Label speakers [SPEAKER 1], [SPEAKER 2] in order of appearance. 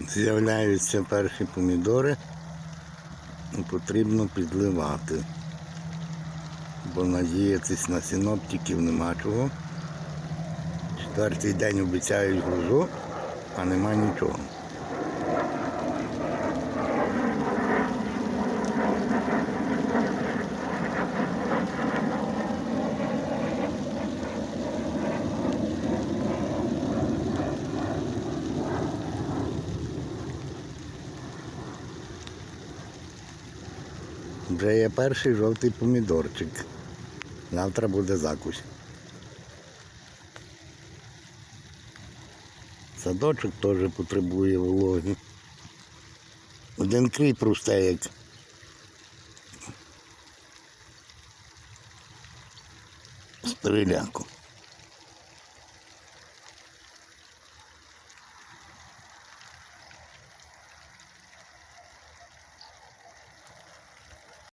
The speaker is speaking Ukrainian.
[SPEAKER 1] З'являються перші помідори. Потрібно підливати. Бо надіятись на синоптиків нема чого. Четвертий день обіцяють грозу, а нема нічого. Вже є перший жовтий помідорчик. Завтра буде закусь. Садочок теж потребує вологи. Один кріп росте, як стріляку.